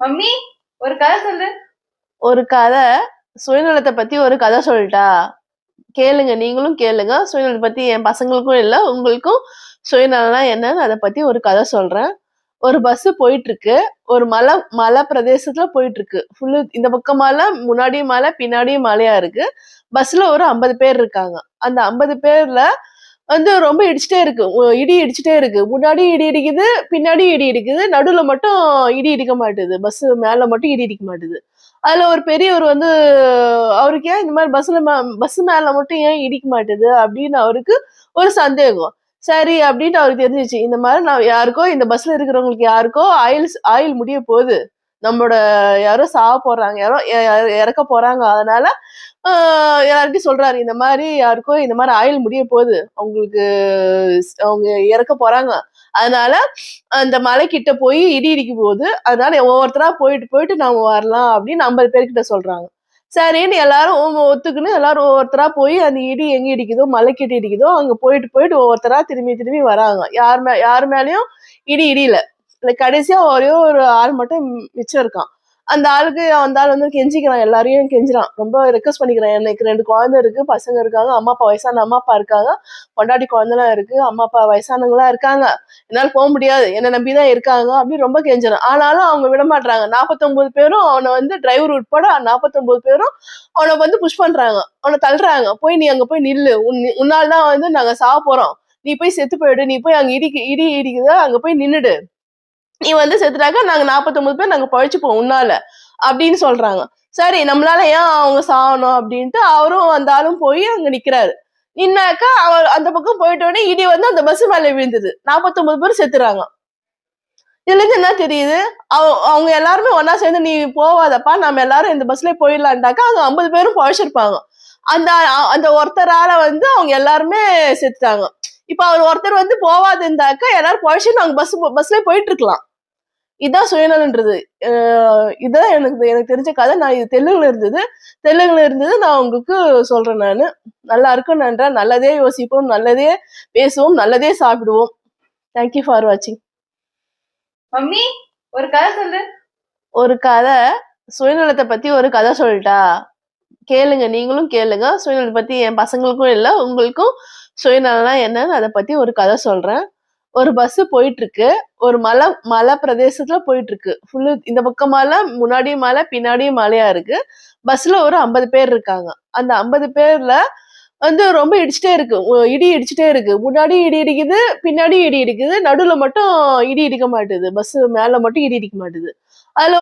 Mummy ஒரு கதை சொல்லு. ஒரு கதை சுயநலத்தை பத்தி ஒரு கதை சொல்லட்டா. கேளுங்க நீங்களும் கேளுங்க. சுயநலத்தை பத்தி என் பசங்களுக்கும் இல்ல உங்களுக்கும் சுயநலம்னா என்னன்னு அதை பத்தி ஒரு கதை சொல்றேன். ஒரு பஸ் போயிட்டு இருக்கு ஒரு மலை மலை பிரதேசத்துல போயிட்டு இருக்கு ஃபுல்லு இந்த பக்கம் மலை முன்னாடியும் மலை பின்னாடியும் மலையா இருக்கு. பஸ்ல ஒரு ஐம்பது பேர் இருக்காங்க. அந்த ஐம்பது பேர்ல வந்து ரொம்ப இடிச்சுட்டே இருக்கு. இடி இடிச்சுட்டே இருக்கு. முன்னாடி இடி இடிக்குது பின்னாடி இடி இடிக்குது. நடுவில் மட்டும் இடி இடிக்க மாட்டுது. பஸ் மேல மட்டும் இடி இடிக்க மாட்டுது. அதுல ஒரு பெரியவர் வந்து அவருக்கு ஏன் இந்த மாதிரி பஸ்ல பஸ் மேல மட்டும் ஏன் இடிக்க மாட்டுது அப்படின்னு அவருக்கு ஒரு சந்தேகம். சரி அப்படின்னு அவருக்கு தெரிஞ்சிச்சு. இந்த மாதிரி நான் யாருக்கோ இந்த பஸ்ல இருக்கிறவங்களுக்கு யாருக்கோ ஆயில் ஆயில் முடிய போகுது. நம்மளோட யாரோ சாக போறாங்க யாரோ இறக்க போறாங்க. அதனால ஆஹ் சொல்றாரு இந்த மாதிரி யாருக்கோ இந்த மாதிரி ஆயில் முடிய போகுது. அவங்களுக்கு அவங்க இறக்க போறாங்க. அதனால அந்த மலைக்கிட்ட போய் இடி இடிக்க போகுது. அதனால ஒவ்வொருத்தரா போயிட்டு போயிட்டு நாம வரலாம் அப்படின்னு ஐம்பது பேர்கிட்ட சொல்றாங்க. சரின்னு எல்லாரும் ஒத்துக்குன்னு எல்லாரும் ஒவ்வொருத்தரா போய் அந்த இடி எங்க இடிக்குதோ மலைக்கிட்ட இடிக்குதோ அங்க போயிட்டு போயிட்டு ஒவ்வொருத்தரா திரும்பி திரும்பி வராங்க. யார் மே யார் மேலயும் இடி இடியில. கடைசியா ஒரே ஒரு ஆள் மட்டும் மிச்சம் இருக்கான். அந்த ஆளுக்கு அந்த ஆள் வந்து கெஞ்சிக்கிறான். எல்லாரையும் கெஞ்சுறான். ரொம்ப ரெக்வஸ்ட் பண்ணிக்கிறான். எனக்கு ரெண்டு குழந்தை இருக்கு பசங்க இருக்காங்க அம்மா அப்பா வயசான அம்மா அப்பா இருக்காங்க பொண்டாட்டி குழந்தைலாம் இருக்கு அம்மா அப்பா வயசானவங்களா இருக்காங்க. என்னால போக முடியாது. என்ன நம்பிதான் இருக்காங்க அப்படின்னு ரொம்ப கெஞ்சுறான். ஆனாலும் அவங்க விட மாட்டாங்க நாற்பத்தொன்பது பேரும் அவனை வந்து டிரைவர் உட்பட நாற்பத்தொன்பது பேரும் அவனை வந்து புஷ் பண்றாங்க. அவனை தள்ளுறாங்க. போய் நீ அங்க போய் நில்லு. உன் உன்னால் தான் வந்து நாங்க சாவ போறோம். நீ போய் செத்து போயிடு. நீ போய் அங்க இடி இடி இடிக்குதா. அங்க போய் நின்னுடு. நீ வந்து செத்துட்டாக்க நாங்க நாற்பத்தொன்பது பேர் நாங்க பழிச்சுப்போம் உன்னால அப்படின்னு சொல்றாங்க. சரி நம்மளால ஏன் அவங்க சாகணும் அப்படின்ட்டு அவரும் அந்த ஆளும் போய் அங்க நிக்கிறாரு. நின்னாக்கா அவர் அந்த பக்கம் போயிட்ட உடனே இடி வந்து அந்த பஸ் மேல விழுந்தது. நாற்பத்தொன்பது பேர் செத்துறாங்க. இதுல இருந்து என்ன தெரியுது? அவ- அவங்க எல்லாருமே ஒன்னா சேர்ந்து நீ போவாதப்பா நம்ம எல்லாரும் இந்த பஸ்ல போயிடலான்டாக்கா அங்க ஐம்பது பேரும் பழச்சிருப்பாங்க. அந்த அந்த ஒருத்தரால வந்து அவங்க எல்லாருமே செத்துட்டாங்க. இப்ப அவர் ஒருத்தர் வந்து போவாது இருந்தாக்கா எல்லாரும் பழச்சுன்னு அவங்க பஸ் பஸ்ல போயிட்டு இருக்கலாம். இதான் சுயநலன்றது. இதான் எனக்கு எனக்கு தெரிஞ்ச கதை. நான் இது தெலுங்குல இருந்தது. தெலுங்குல இருந்தது நான் உங்களுக்கு சொல்றேன் நான். நல்லா இருக்கும் நன்றா நல்லதே யோசிப்போம். நல்லதே பேசுவோம். நல்லதே சாப்பிடுவோம். தேங்க்யூ ஃபார் வாட்சிங் மம்மி ஒரு கதை சொல்லு. ஒரு கதை. சுயநலத்தை பத்தி ஒரு கதை சொல்லட்டா. கேளுங்க. நீங்களும் கேளுங்க. சுயநலத்தை பத்தி என் பசங்களுக்கும் இல்ல உங்களுக்கும் சுயநலம்னா என்னன்னு அதை பத்தி ஒரு கதை சொல்றேன். ஒரு பஸ் போயிட்டு இருக்கு ஒரு மலை மலை பிரதேசத்துல போயிட்டு இருக்கு ஃபுல்லு இந்த பக்கம் மலை முன்னாடியும் மலை பின்னாடியும் மலையா இருக்கு. பஸ்ல ஒரு ஐம்பது பேர் இருக்காங்க. அந்த ஐம்பது பேர்ல வந்து ரொம்ப இடிச்சிட்டே இருக்கு. இடி இடிச்சுட்டே இருக்கு. முன்னாடி இடி இடிக்குது பின்னாடி இடி இடிக்குது. நடுவுல மட்டும் இடி இடிக்க மாட்டுது. பஸ் மேல மட்டும் இடி இடிக்க மாட்டுது. அதுல